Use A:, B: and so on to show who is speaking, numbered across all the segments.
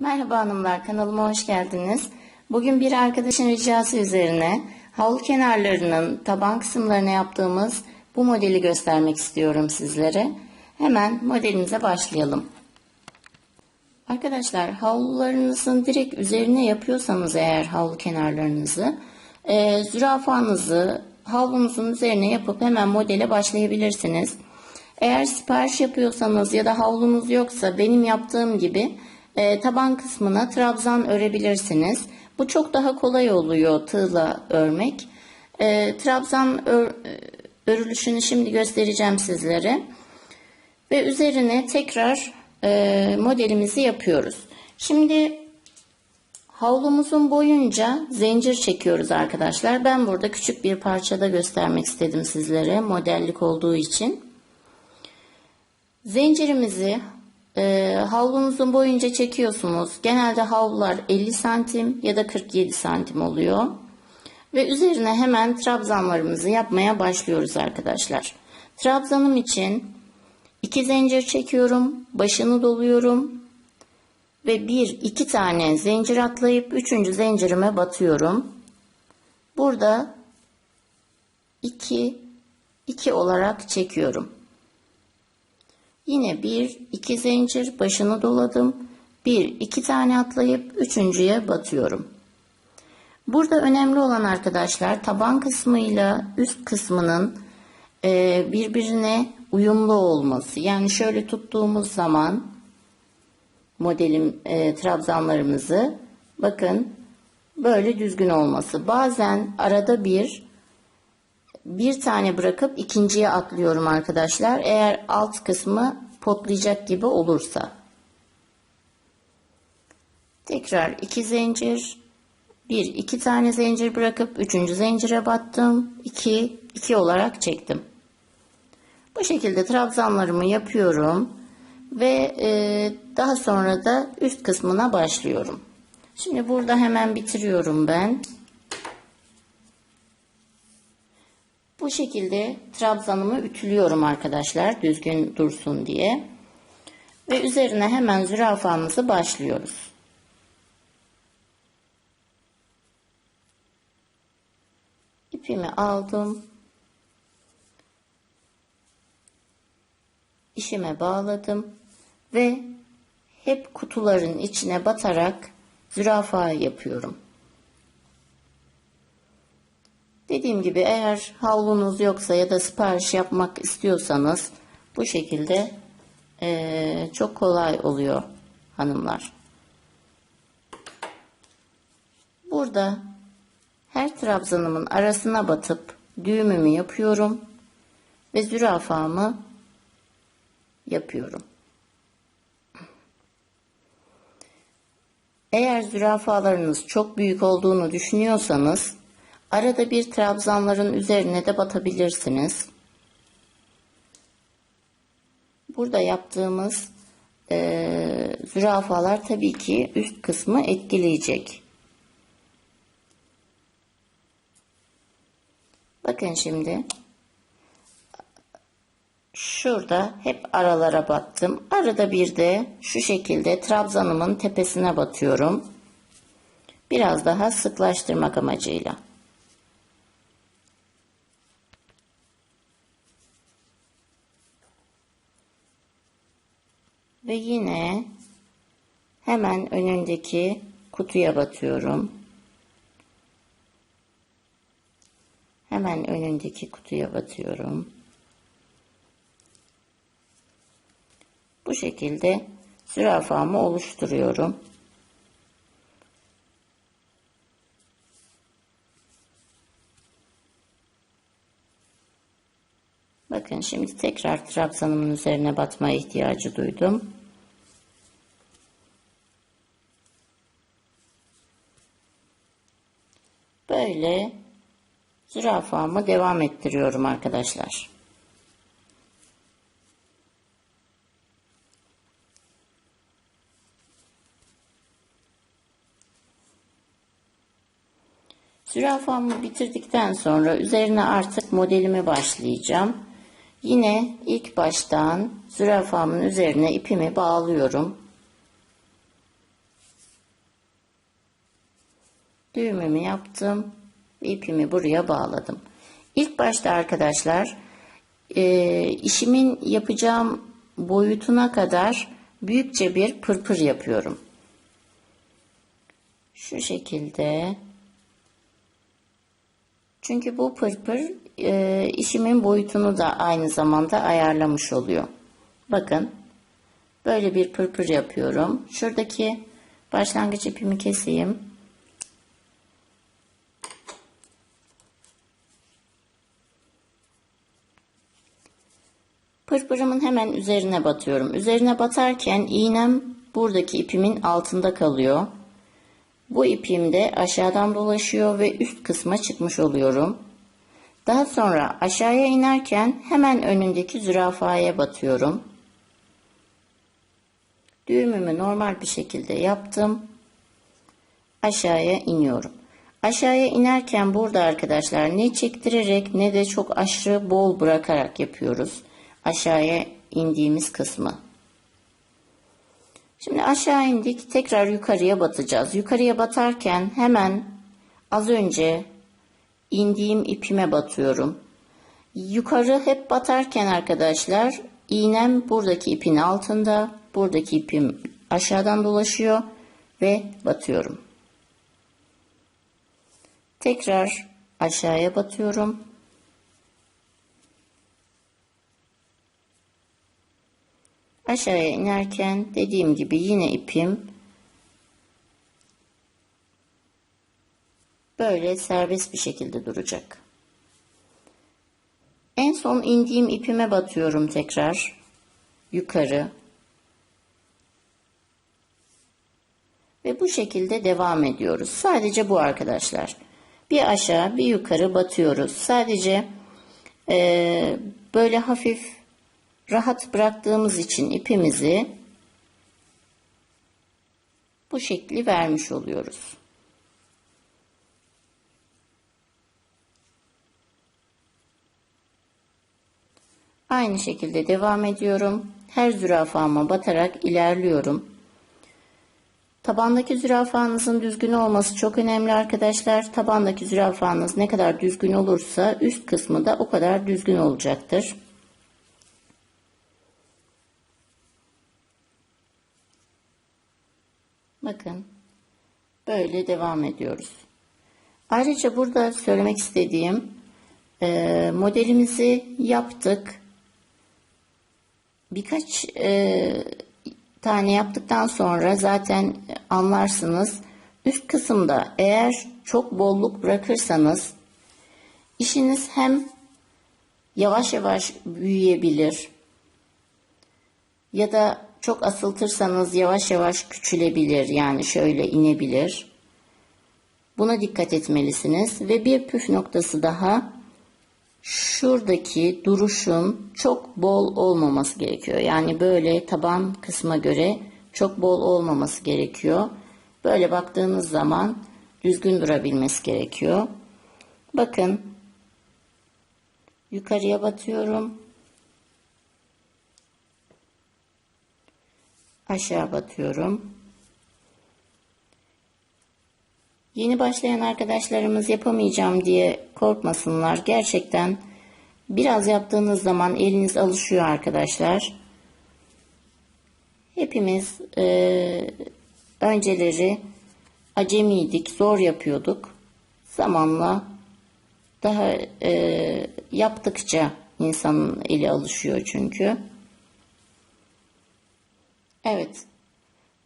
A: Merhaba hanımlar, kanalıma hoş geldiniz. Bugün bir arkadaşın ricası üzerine havlu kenarlarının taban kısımlarına yaptığımız bu modeli göstermek istiyorum sizlere. Hemen modelimize başlayalım. Arkadaşlar havlularınızın direkt üzerine yapıyorsanız eğer havlu kenarlarınızı e, zürafanızı havlunuzun üzerine yapıp hemen modele başlayabilirsiniz. Eğer sipariş yapıyorsanız ya da havlunuz yoksa benim yaptığım gibi e, taban kısmına trabzan örebilirsiniz. Bu çok daha kolay oluyor tığla örmek. E, trabzan ör, örülüşünü şimdi göstereceğim sizlere. Ve üzerine tekrar e, modelimizi yapıyoruz. Şimdi havlumuzun boyunca zincir çekiyoruz arkadaşlar. Ben burada küçük bir parçada göstermek istedim sizlere modellik olduğu için. Zincirimizi e, havlunuzun boyunca çekiyorsunuz. Genelde havlular 50 santim ya da 47 santim oluyor. Ve üzerine hemen trabzanlarımızı yapmaya başlıyoruz arkadaşlar. Trabzanım için 2 zincir çekiyorum. Başını doluyorum. Ve 1 2 tane zincir atlayıp 3. zincirime batıyorum. Burada 2 2 olarak çekiyorum. Yine bir iki zincir başını doladım. Bir iki tane atlayıp üçüncüye batıyorum. Burada önemli olan arkadaşlar taban kısmıyla üst kısmının e, birbirine uyumlu olması. Yani şöyle tuttuğumuz zaman modelim e, trabzanlarımızı bakın böyle düzgün olması. Bazen arada bir bir tane bırakıp ikinciye atlıyorum arkadaşlar. Eğer alt kısmı potlayacak gibi olursa. Tekrar iki zincir. Bir iki tane zincir bırakıp üçüncü zincire battım. İki, iki olarak çektim. Bu şekilde trabzanlarımı yapıyorum. Ve e, daha sonra da üst kısmına başlıyorum. Şimdi burada hemen bitiriyorum ben. Bu şekilde trabzanımı ütülüyorum arkadaşlar düzgün dursun diye. Ve üzerine hemen zürafamızı başlıyoruz. İpimi aldım. işime bağladım ve hep kutuların içine batarak zürafa yapıyorum. Dediğim gibi eğer havlunuz yoksa ya da sipariş yapmak istiyorsanız bu şekilde e, çok kolay oluyor hanımlar. Burada her trabzanımın arasına batıp düğümümü yapıyorum ve zürafamı yapıyorum. Eğer zürafalarınız çok büyük olduğunu düşünüyorsanız Arada bir trabzanların üzerine de batabilirsiniz. Burada yaptığımız e, zürafalar tabii ki üst kısmı etkileyecek. Bakın şimdi. Şurada hep aralara battım. Arada bir de şu şekilde trabzanımın tepesine batıyorum. Biraz daha sıklaştırmak amacıyla. Ve yine hemen önündeki kutuya batıyorum. Hemen önündeki kutuya batıyorum. Bu şekilde zürafamı oluşturuyorum. Bakın şimdi tekrar trabzanımın üzerine batmaya ihtiyacı duydum. Böyle zürafamı devam ettiriyorum arkadaşlar. Zürafamı bitirdikten sonra üzerine artık modelimi başlayacağım. Yine ilk baştan zürafamın üzerine ipimi bağlıyorum. Düğümümü yaptım. İpimi buraya bağladım. İlk başta arkadaşlar e, işimin yapacağım boyutuna kadar büyükçe bir pırpır yapıyorum. Şu şekilde. Çünkü bu pırpır e, işimin boyutunu da aynı zamanda ayarlamış oluyor. Bakın böyle bir pırpır yapıyorum. Şuradaki başlangıç ipimi keseyim. Pırpırımın hemen üzerine batıyorum. Üzerine batarken iğnem buradaki ipimin altında kalıyor. Bu ipim de aşağıdan dolaşıyor ve üst kısma çıkmış oluyorum. Daha sonra aşağıya inerken hemen önündeki zürafaya batıyorum. Düğümümü normal bir şekilde yaptım. Aşağıya iniyorum. Aşağıya inerken burada arkadaşlar ne çektirerek ne de çok aşırı bol bırakarak yapıyoruz. Aşağıya indiğimiz kısmı. Şimdi aşağı indik. Tekrar yukarıya batacağız. Yukarıya batarken hemen az önce indiğim ipime batıyorum. Yukarı hep batarken arkadaşlar iğnem buradaki ipin altında. Buradaki ipim aşağıdan dolaşıyor ve batıyorum. Tekrar aşağıya batıyorum. Aşağıya inerken dediğim gibi yine ipim böyle serbest bir şekilde duracak. En son indiğim ipime batıyorum tekrar yukarı. Ve bu şekilde devam ediyoruz. Sadece bu arkadaşlar. Bir aşağı bir yukarı batıyoruz. Sadece e, böyle hafif rahat bıraktığımız için ipimizi bu şekli vermiş oluyoruz. Aynı şekilde devam ediyorum. Her zürafama batarak ilerliyorum. Tabandaki zürafanızın düzgün olması çok önemli arkadaşlar. Tabandaki zürafanız ne kadar düzgün olursa üst kısmı da o kadar düzgün olacaktır. Bakın böyle devam ediyoruz. Ayrıca burada söylemek istediğim e, modelimizi yaptık. Birkaç e, tane yaptıktan sonra zaten anlarsınız. Üst kısımda eğer çok bolluk bırakırsanız işiniz hem yavaş yavaş büyüyebilir ya da çok asıltırsanız yavaş yavaş küçülebilir yani şöyle inebilir. Buna dikkat etmelisiniz ve bir püf noktası daha şuradaki duruşun çok bol olmaması gerekiyor. Yani böyle taban kısma göre çok bol olmaması gerekiyor. Böyle baktığınız zaman düzgün durabilmesi gerekiyor. Bakın yukarıya batıyorum. Aşağı batıyorum. Yeni başlayan arkadaşlarımız yapamayacağım diye korkmasınlar. Gerçekten biraz yaptığınız zaman eliniz alışıyor arkadaşlar. Hepimiz e, önceleri acemiydik, zor yapıyorduk. Zamanla daha e, yaptıkça insanın eli alışıyor çünkü. Evet.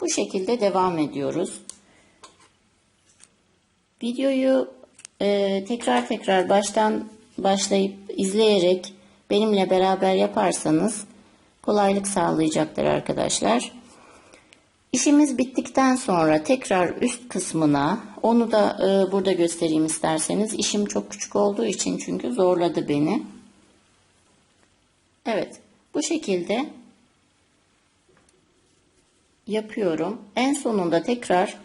A: Bu şekilde devam ediyoruz. Videoyu e, tekrar tekrar baştan başlayıp izleyerek benimle beraber yaparsanız kolaylık sağlayacaktır arkadaşlar. İşimiz bittikten sonra tekrar üst kısmına onu da e, burada göstereyim isterseniz. İşim çok küçük olduğu için çünkü zorladı beni. Evet bu şekilde yapıyorum. En sonunda tekrar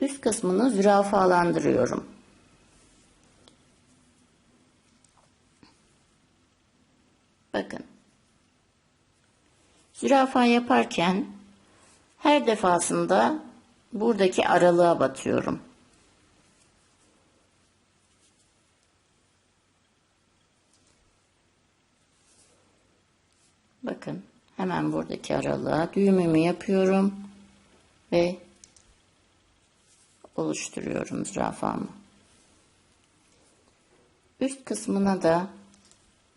A: üst kısmını zürafalandırıyorum. Bakın. Zürafa yaparken her defasında buradaki aralığa batıyorum. Bakın hemen buradaki aralığa düğümümü yapıyorum ve oluşturuyorum zürafamı. Üst kısmına da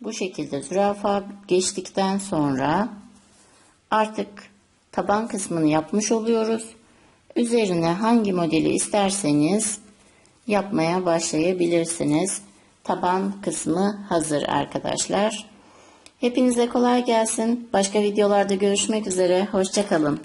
A: bu şekilde zürafa geçtikten sonra artık taban kısmını yapmış oluyoruz. Üzerine hangi modeli isterseniz yapmaya başlayabilirsiniz. Taban kısmı hazır arkadaşlar. Hepinize kolay gelsin. Başka videolarda görüşmek üzere. Hoşçakalın.